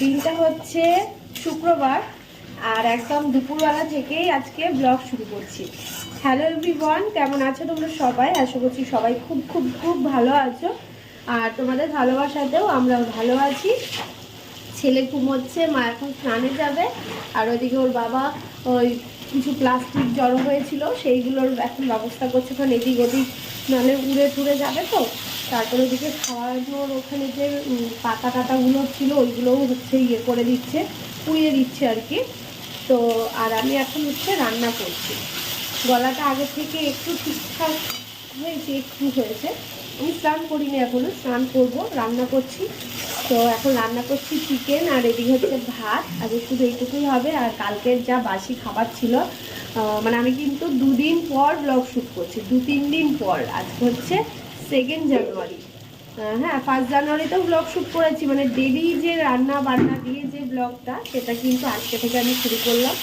দিনটা হচ্ছে শুক্রবার, আর একদম দুপুরবেলা থেকেই আজকে ব্লগ শুরু করছি। হ্যালো এভরিওয়ান কেমন আছো তোমরা সবাই? আশা করছি সবাই খুব খুব খুব ভালো আছো। আর তোমাদের ভালোবাসাতেও আমরা ভালো আছি। ছেলে ঘুমোচ্ছে, মা এখন স্নানে যাবে, আর ওইদিকে ওর বাবা ওই কিছু প্লাস্টিক জড়ো হয়েছিল, সেইগুলোর এখন ব্যবস্থা করছে। কারণ এদিক ওদিক নাহলে উড়ে টুড়ে যাবে তো। তারপরে ওদিকে খাওয়ার খাওয়ানোর ওখানে যে পাতা টাতাগুলো ছিল, ওইগুলোও হচ্ছে ইয়ে করে দিচ্ছে, পুড়িয়ে দিচ্ছে আর কি। তো, আর আমি এখন হচ্ছে রান্না করছি। গলাটা আগে থেকে একটু ঠিকঠাক হয়েছে, একটু হয়েছে। আমি স্নান করিনি এখনও, স্নান করব, রান্না করছি। তো এখন রান্না করছি চিকেন আর এদিকে হচ্ছে ভাত আজকে শুধু এইটুকুই হবে। আর কালকের যা বাসি খাবার ছিল মানে আমি কিন্তু দুদিন পর ব্লগ শ্যুট করছি দু তিন দিন পর। আজকে হচ্ছে সেকেন্ড জানুয়ারি হ্যাঁ ফার্স্ট জানুয়ারিতেও ব্লগ শ্যুট করেছি। মানে ডেলি যে রান্না বান্না দিয়ে যে ব্লগটা সেটা কিন্তু আজকে থেকে আমি শুরু করলাম।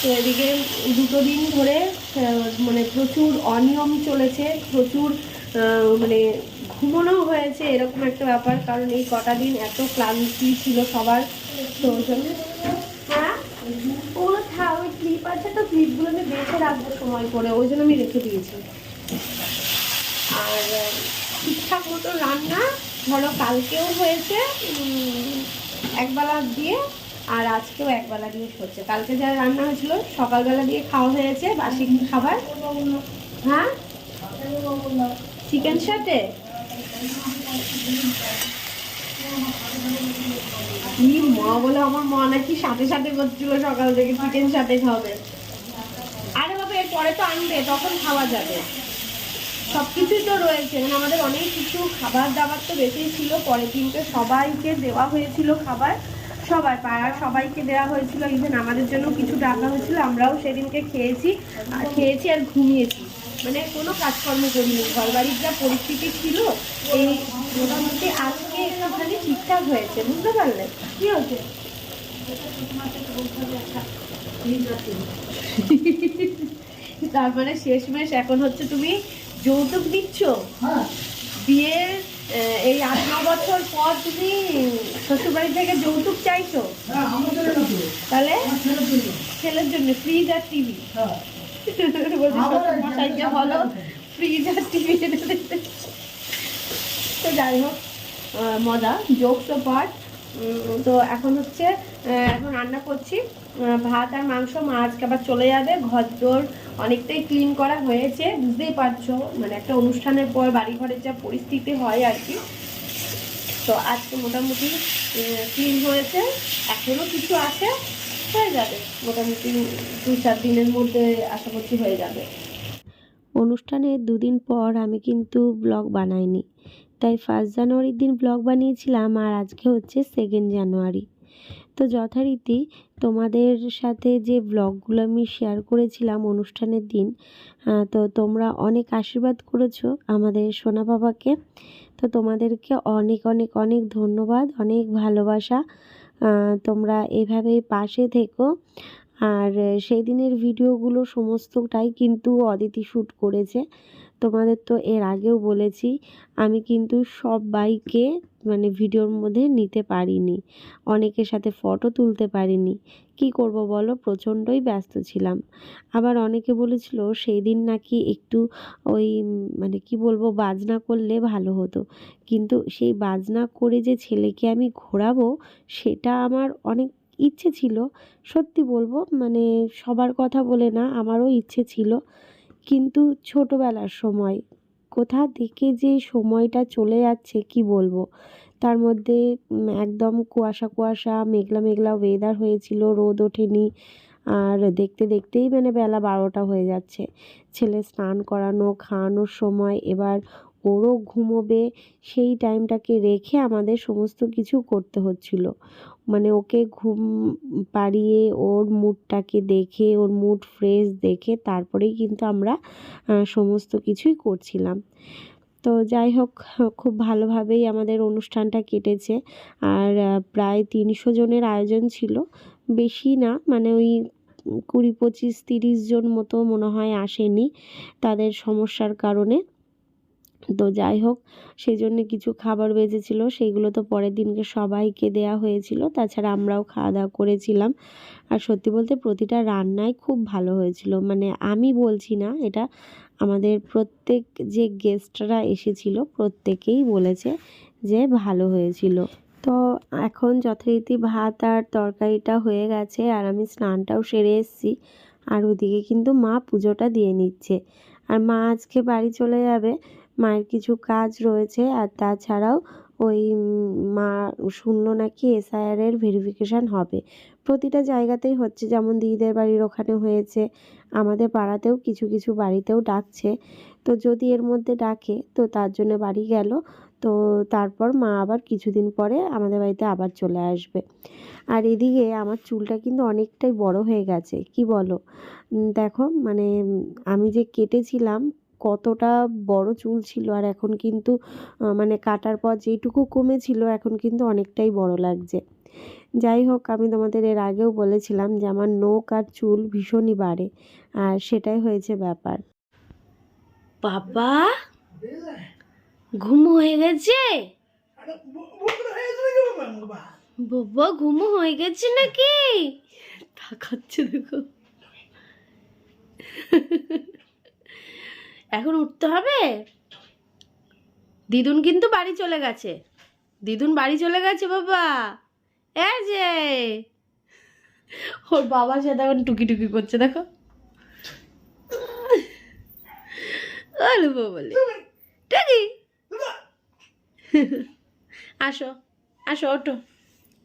তো এদিকে দুটো দিন ধরে মানে প্রচুর অনিয়ম চলেছে, প্রচুর মানে ঘুমোনো হয়েছে, এরকম একটা ব্যাপার। কারণ এই কটা দিন এত ক্লান্তি ছিল সবার। তো হ্যাঁ? ওগুলো থাক, ওই ক্লিপ আছে তো ক্লিপগুলো আমি বেছে রাখব সময় করে। ওই জন্য আমি রেখে দিয়েছি। আর ঠিকঠাক মতো রান্না ধরো কালকেও হয়েছে একবেলা দিয়ে আর আজকেও একবেলা দিয়ে হচ্ছে। কালকে যা রান্না হয়েছিল, সকালবেলা দিয়ে খাওয়া হয়েছে বাসি খাবার। হ্যাঁ? চিকেন সাথে? কি মা বলে, আমার মা নাকি সাথে সাথে করছিল সকাল থেকে চিকেন সাথে খাবে আরে বাবা এর পরে তো আনবে, তখন খাওয়া যাবে। সব কিছুই তো রয়েছে। মানে আমাদের অনেক কিছু খাবার দাবার তো বেশিই ছিল পরে, কিন্তু সবাইকে দেওয়া হয়েছিল খাবার। সবাই, পাড়ার সবাইকে দেওয়া হয়েছিল। ইভেন আমাদের জন্য কিছু ডাকা হয়েছিল, আমরাও সেদিনকে খেয়েছি, আর খেয়েছি আর ঘুমিয়েছি। মানে কোনো কাজকর্ম করিনি। ঘর বাড়ির যা পরিস্থিতি ছিল, এই মোটামুটি আজকে একটুখানি ঠিকঠাক হয়েছে। বুঝতে পারলে? কি হয়েছে? তারপরে শেষমেশ এখন হচ্ছে তুমি যৌতুক দিচ্ছ? হ্যাঁ। বিয়ের এই আট ন বছর পর তুমি শ্বশুরবাড়ি থেকে যৌতুক চাইছো? হ্যাঁ তো তাহলে? ছেলের জন্য। ফ্রিজ আর টিভি। হ্যাঁ। মশাইকে বলো ফ্রিজ আর টিভি তো যাই হোক মজা জোকস পার্ট তো এখন হচ্ছে এখন রান্না করছি। ভাত আর মাংস, মা আজকে আবার চলে যাবে। ঘর দোর অনেকটাই ক্লিন করা হয়েছে, বুঝতেই পারছ? মানে একটা অনুষ্ঠানের পর বাড়ি ঘরের যা পরিস্থিতি হয় আর কি। তো আজকে মোটামুটি ক্লিন হয়েছে। এখনও কিছু আছে, হয়ে যাবে। মোটামুটি দু চার দিনের মধ্যে আশা করছি হয়ে যাবে। অনুষ্ঠানের দুদিন পর আমি কিন্তু ব্লগ বানাইনি। তাই ফার্স্ট জানুয়ারির দিন ব্লগ বানিয়েছিলাম আর আজকে হচ্ছে সেকেন্ড জানুয়ারি। তো যথারীতি তোমাদের সাথে যে ব্লগগুলো আমি শেয়ার করেছিলাম অনুষ্ঠানের দিন তো তোমরা অনেক আশীর্বাদ করেছ আমাদের সোনা বাবাকে। তো তোমাদেরকে অনেক অনেক অনেক ধন্যবাদ, অনেক ভালোবাসা। তোমরা এভাবেই পাশে থেকো। আর সেই দিনের ভিডিওগুলো সমস্তটাই কিন্তু অদিতি শ্যুট করেছে। তোমাদের তো এর আগেও বলেছি, আমি কিন্তু সবাইকে মানে ভিডিওর মধ্যে নিতে পারিনি। অনেকের সাথে ফটো তুলতে পারিনি। কি করব বলো? প্রচণ্ডই ব্যস্ত ছিলাম। আবার অনেকে বলেছিল সেই দিন নাকি একটু ওই মানে কি বলব, বাজনা করলে ভালো হতো। কিন্তু সেই বাজনা করে যে ছেলেকে আমি ঘোরাবো, সেটা আমার অনেক ইচ্ছে ছিল। সত্যি বলব মানে সবার কথা বলে না, আমারও ইচ্ছে ছিল। কিন্তু ছোটোবেলার সময়, কোথা থেকে যে সময়টা চলে যাচ্ছে কি বলব? তার মধ্যে একদম কুয়াশা কুয়াশা, মেঘলা মেঘলা ওয়েদার হয়েছিল, রোদ ওঠেনি, আর দেখতে দেখতেই মানে বেলা বারোটা হয়ে যাচ্ছে। ছেলে স্নান করানো, খাওয়ানোর সময়, এবার ওরও ঘুমোবে, সেই টাইমটাকে রেখে আমাদের সমস্ত কিছু করতে হচ্ছিল। মানে ওকে ঘুম পাড়িয়ে ওর মুডটাকে দেখে, ওর মুড ফ্রেশ দেখে তারপরেই কিন্তু আমরা সমস্ত কিছুই করছিলাম। তো যাই হোক, খুব ভালোভাবেই আমাদের অনুষ্ঠানটা কেটেছে। আর প্রায় তিনশো জনের আয়োজন ছিল। বেশি না মানে ওই কুড়ি পঁচিশ তিরিশ জন মতো মনে হয় আসেনি তাদের সমস্যার কারণে। তো যাই হোক সেই জন্য কিছু খাবার বেঁচেছিল সেইগুলো তো পরের দিনকে সবাইকে দেয়া হয়েছিল, তাছাড়া আমরাও খাওয়া দাওয়া করেছিলাম। আর সত্যি বলতে প্রতিটা রান্নাই খুব ভালো হয়েছিল মানে আমি বলছি না, এটা আমাদের প্রত্যেক যে গেস্টরা এসেছিল, প্রত্যেকেই বলেছে যে ভালো হয়েছিল। তো এখন যথারীতি ভাত আর তরকারিটা হয়ে গেছে, আর আমি স্নানটাও সেরে এসেছি, আর ওদিকে কিন্তু মা পুজোটা দিয়ে নিচ্ছে। আর মা আজকে বাড়ি চলে যাবে মায়ের কিছু কাজ রয়েছে আর তাছাড়াও ওই মা শুনলো নাকি এসআইআর এর ভেরিফিকেশান হবে। প্রতিটা জায়গাতেই হচ্ছে, যেমন দিদিদের বাড়ির ওখানে হয়েছে, আমাদের পাড়াতেও কিছু কিছু বাড়িতেও ডাকছে। তো যদি এর মধ্যে ডাকে, তো তার জন্য বাড়ি গেল, তো তারপর মা আবার কিছুদিন পরে আমাদের বাড়িতে আবার চলে আসবে। আর এদিকে আমার চুলটা কিন্তু অনেকটাই বড় হয়ে গেছে, কি বলো? দেখো মানে আমি যে কেটেছিলাম কতটা বড় চুল ছিল আর এখন কিন্তু মানে কাটার পর যেইটুকু কমেছিল এখন কিন্তু অনেকটাই বড় লাগছে। যাই হোক, আমি তোমাদের এর আগেও বলেছিলাম যে আমার নখ আর চুল ভীষণই বাড়ে আর সেটাই হয়েছে ব্যাপার। বাবা, ঘুম হয়ে গেছে? বাবা, ঘুম হয়ে গেছে নাকি? তাকাচ্ছে দেখো। এখন উঠতে হবে? দিদুন কিন্তু বাড়ি চলে গেছে। দিদুন বাড়ি চলে গেছে বাবা। এই যে। ওর বাবার সাথে এখন টুকি টুকি করছে দেখো। বলে টুকি। আসো আসো ওঠো।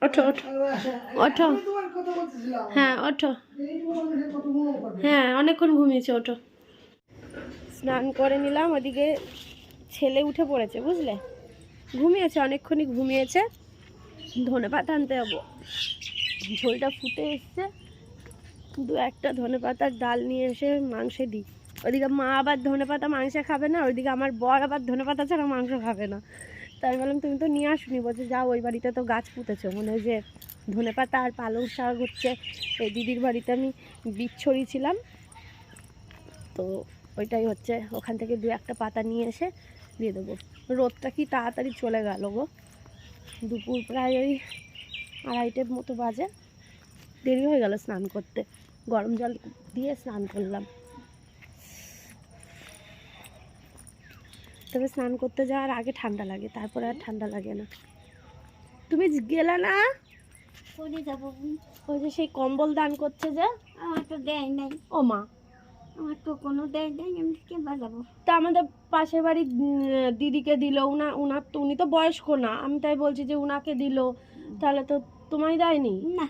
ওঠো ওঠো। ওঠো। হ্যাঁ ওঠো। হ্যাঁ অনেকক্ষণ ঘুমিয়েছে ওঠো। স্নান করে নিলাম, ওদিকে ছেলে উঠে পড়েছে, বুঝলে? ঘুমিয়েছে, অনেকক্ষণই ঘুমিয়েছে। ধনে পাতা আনতে যাব। ঝোলটা ফুটে এসছে। দু একটা ধনে পাতার ডাল নিয়ে এসে মাংসে দিই। ওদিকে মা আবার ধনে পাতা মাংসে খাবে না, ওইদিকে আমার বর আবার ধনে পাতা ছাড়া মাংস খাবে না। তাই বললাম, তুমি তো নিয়ে আসুনি। বলছে, যাও, ওই বাড়িতে তো গাছ পুঁতেছো। মনে হয় যে ধনে পাতা আর পালং শাক হচ্ছে। এই দিদির বাড়িতে আমি বীজ ছড়িয়েছিলাম তো ওইটাই হচ্ছে। ওখান থেকে দু একটা পাতা নিয়ে এসে দিয়ে দেবো। রোদটা কি তাড়াতাড়ি চলে গেল গো। দুপুর প্রায় ওই আড়াইটের মতো বাজে। দেরি হয়ে গেল স্নান করতে। গরম জল দিয়ে স্নান করলাম। তবে স্নান করতে যাওয়ার আগে ঠান্ডা লাগে তারপরে আর ঠান্ডা লাগে না। তুমি গেলে না? যাব? ওই যে সেই কম্বল দান করছে যে। আমার তো দেয় নাই। ও মা। আমার তো কোনো দেয় নাই আমি কে বাজাবো? তা আমাদের পাশের বাড়ির দিদিকে দিল উনা উনার তো উনি তো বয়স্ক না আমি তাই বলছি যে উনাকে দিল তাহলে তো তোমায় দেয়নি না?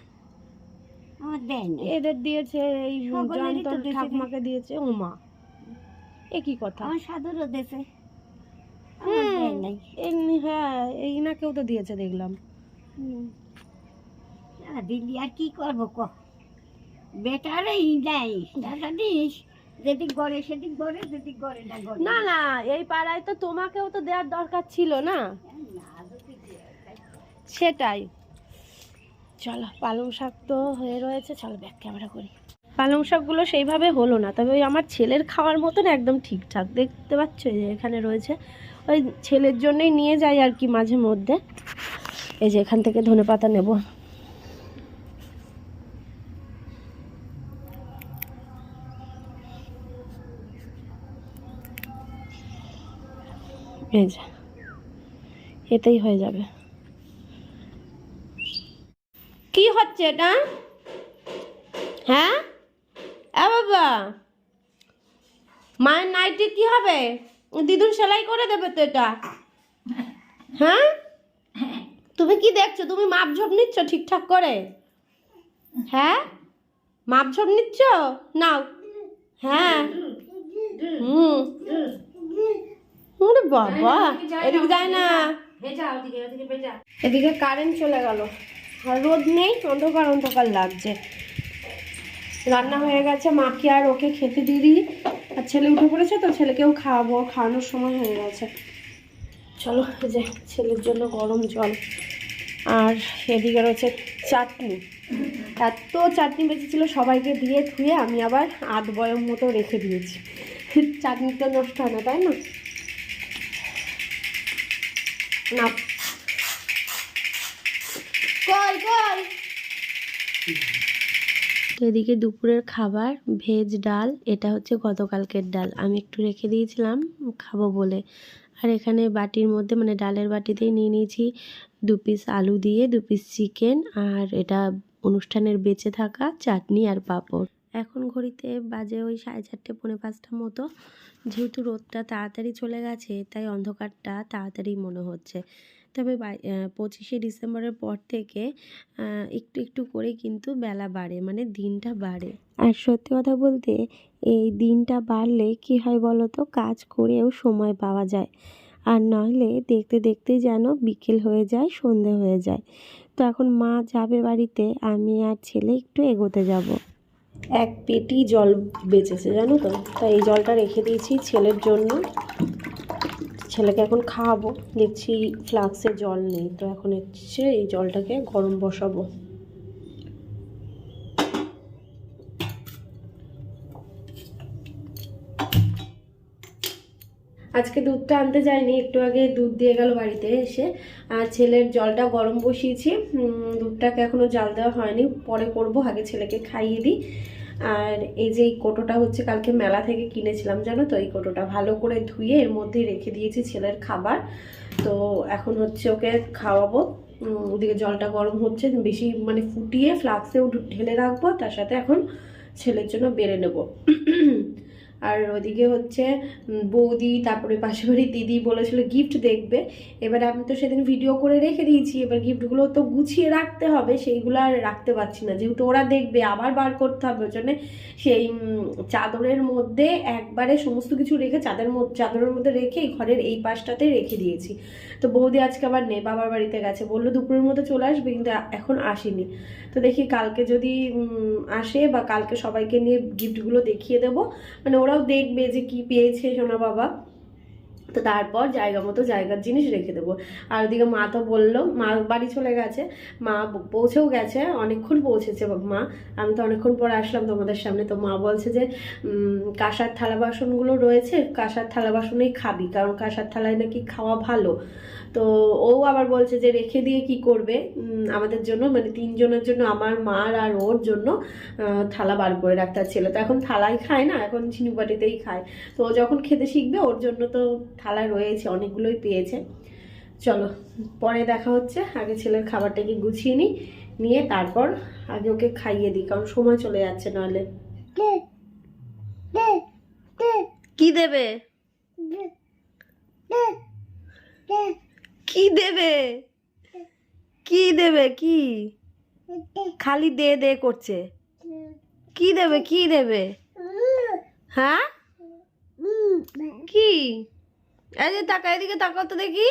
আমার দেয় নাই। এদের দিয়েছে এই তো ঠাকুমাকে দিয়েছে ও এ কি কথা? আমার সাধুরও দেয় নাই। এমনি হ্যাঁ এই ইনাকেও তো দিয়েছে দেখলাম। হুম। আর দিলি আর কি করব ক? বেটারই দেয় টাকা দিস। না না এই পাড়ায় তো তোমাকেও তো দেওয়ার দরকার ছিল না। সেটাই। চলো, পালং শাক তো হয়ে রয়েছে, চলো ব্যাক ক্যামেরা করি। পালং শাকগুলো সেইভাবে হলো না, তবে ওই আমার ছেলের খাওয়ার মতন একদম ঠিকঠাক। দেখতে পাচ্ছ যে এখানে রয়েছে। ওই ছেলের জন্যই নিয়ে যাই আর কি মাঝে মধ্যে। এই যে এখান থেকে ধনে পাতা নেব। এই এতেই হয়ে যাবে। কি হচ্ছে এটা? হ্যাঁ? বাবা! মায়ের নাইটি কি হবে? দিদুন সেলাই করে দেবে তো এটা। হ্যাঁ? তুমি কি দেখছ? তুমি মাপঝোপ নিচ্ছ ঠিকঠাক করে? হ্যাঁ? মাপঝোপ নিচ্ছ? নাও। হ্যাঁ। হুম। বাবা এদিকে যায় না। এদিকে কারেন্ট চলে গেল। আর রোদ নেই অন্ধকার অন্ধকার লাগছে। রান্না হয়ে গেছে মাকে আর ওকে খেতে দিয়ে দিই। আর ছেলে উঠে পড়েছে তো ছেলেকেও খাওয়াবো খাওয়ানোর সময় হয়ে গেছে। চলো যে ছেলের জন্য গরম জল। আর এদিকে রয়েছে চাটনি। এত চাটনি বেঁচেছিল সবাইকে দিয়ে ধুয়ে আমি আবার আধ বয়ম মতো রেখে দিয়েছি। চাটনি তো নষ্ট হয় না তাই না? কই কই? তো এদিকে দুপুরের খাবার, ভেজ ডাল, এটা হচ্ছে গতকালকের ডাল। আমি একটু রেখে দিয়েছিলাম, খাব বলে। আর এখানে বাটির মধ্যে মানে ডালের বাটিতেই নিয়ে নিয়েছি দু পিস আলু দিয়ে, দু পিস চিকেন আর এটা অনুষ্ঠানের বেঁচে থাকা চাটনি আর পাঁপড়। এখন ঘড়িতে বাজে ওই সাড়ে চারটে, পৌনে পাঁচটা মতো। যেহেতু রোদটা তাড়াতাড়ি চলে গেছে, তাই অন্ধকারটা তাড়াতাড়ি মনে হচ্ছে। তবে পঁচিশে ডিসেম্বরের পর থেকে একটু একটু করে কিন্তু বেলা বাড়ে মানে দিনটা বাড়ে। আর সত্যি কথা বলতে, এই দিনটা বাড়লে কি হয় বলো তো? কাজ করেও সময় পাওয়া যায়। আর নইলে দেখতে দেখতে যেন বিকেল হয়ে যায়, সন্ধে হয়ে যায়। তো এখন মা যাবে বাড়িতে, আমি আর ছেলে একটু এগোতে যাব। এক পেটি জল বেঁচেছে, জানো তো? তাই এই জলটা রেখে দিয়েছি ছেলের জন্য। ছেলেকে এখন খাওয়াবো। দেখছি ফ্লাক্সে জল নেই, তো এখন হচ্ছে এই জলটাকে গরম বসাবো। আজকে দুধটা আনতে যায়নি একটু আগে দুধ দিয়ে গেল বাড়িতে এসে। আর ছেলের জলটা গরম বসিয়েছি। দুধটাকে এখনও জাল দেওয়া হয়নি, পরে করব, আগে ছেলেকে খাইয়ে দিই। আর এই যে এই কোটোটা হচ্ছে কালকে মেলা থেকে কিনেছিলাম, জানো তো? এই কোটোটা ভালো করে ধুয়ে এর মধ্যে রেখে দিয়েছি ছেলের খাবার। তো এখন হচ্ছে ওকে খাওয়াবো। ওদিকে জলটা গরম হচ্ছে, বেশি মানে ফুটিয়ে ফ্লাক্সেও ঢেলে রাখব, তার সাথে এখন ছেলের জন্য বেড়ে নেব। আর ওদিকে হচ্ছে বৌদি, তারপরে পাশে বাড়ির দিদি বলেছিল গিফট দেখবে। এবার আমি তো সেদিন ভিডিও করে রেখে দিয়েছি, এবার গিফটগুলো তো গুছিয়ে রাখতে হবে, সেইগুলো আর রাখতে পারছি না। যেহেতু ওরা দেখবে, আবার বার করতে হবে, ওই জন্য সেই চাদরের মধ্যে একবারে সমস্ত কিছু রেখে, চাঁদের চাদরের মধ্যে রেখে এই ঘরের এই পাশটাতে রেখে দিয়েছি। তো বৌদি আজকে আবার নে বাবার বাড়িতে গেছে, বলল দুপুরের মধ্যে চলে আসবে, কিন্তু এখন আসেনি। তো দেখি কালকে যদি আসে বা কালকে সবাইকে নিয়ে গিফটগুলো দেখিয়ে দেবো। মানে ওরাও দেখবে যে কি পেয়েছে সোনা বাবা। তো তারপর জায়গা মতো জায়গার জিনিস রেখে দেবো। আর ওদিকে মা তো বলল, মা বাড়ি চলে গেছে, মা পৌঁছেও গেছে, অনেকক্ষণ পৌঁছেছে মা। আমি তো অনেকক্ষণ পর আসলাম তোমাদের সামনে। তো মা বলছে যে কাঁসার থালা বাসনগুলো রয়েছে, কাঁসার থালা বাসনেই খাবি, কারণ কাঁসার থালায় নাকি খাওয়া ভালো। তো ও আবার বলছে যে, রেখে দিয়ে কি করবে? আমাদের জন্য মানে তিনজনের জন্য, আমার মার আর ওর জন্য থালা বার করে রাখতে ছেলে তো এখন থালায় খায় না, এখন ঝিনুবাটিতেই খায়। তো ও যখন খেতে শিখবে, ওর জন্য তো থালা রয়েছে, অনেকগুলোই পেয়েছে। চলো, পরে দেখা হচ্ছে। আগে ছেলের খাবারটাকে গুছিয়ে নিই, নিয়ে তারপর আগে ওকে খাইয়ে দিই, কারণ সময় চলে যাচ্ছে নাহলে। কি দেবে? কি দেবে? কি দেবে? কি? খালি দে দে করছে। কি দেবে? কি দেবে? হ্যাঁ? কি? যে তাকা এদিকে তাকাও তো দেখি।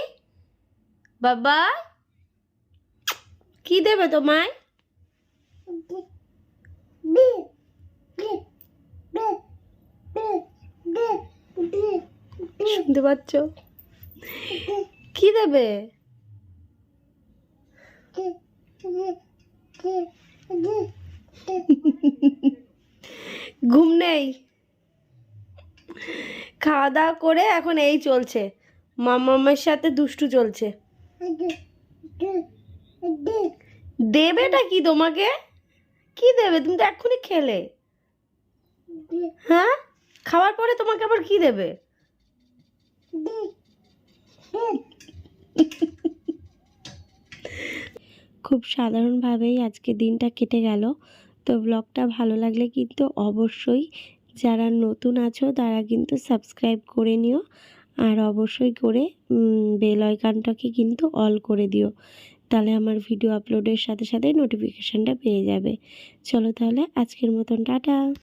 বাবা, কি দেবে তোমায়? শুনতে পাচ্ছ? কি দেবে? ঘুম নেই। খাওয়া দাওয়া করে এখন এই চলছে। মামামের সাথে দুষ্টু চলছে। দেবেটা কি তোমাকে? কি দেবে? তুমি তো এক্ষুনি খেলে। হ্যাঁ? খাওয়ার পরে তোমাকে আবার কি দেবে? খুব সাধারণভাবেই আজকে দিনটা কেটে গেল। তো ব্লগটা ভালো লাগলে কিন্তু অবশ্যই যারা নতুন আছো, তারা কিন্তু সাবস্ক্রাইব করে নিও। আর অবশ্যই করে বেল আইকনটাকে কিন্তু অল করে দিও। তাহলে আমার ভিডিও আপলোডের সাথে সাথে নোটিফিকেশানটা পেয়ে যাবে। চলো তাহলে আজকের মতন, টাটা!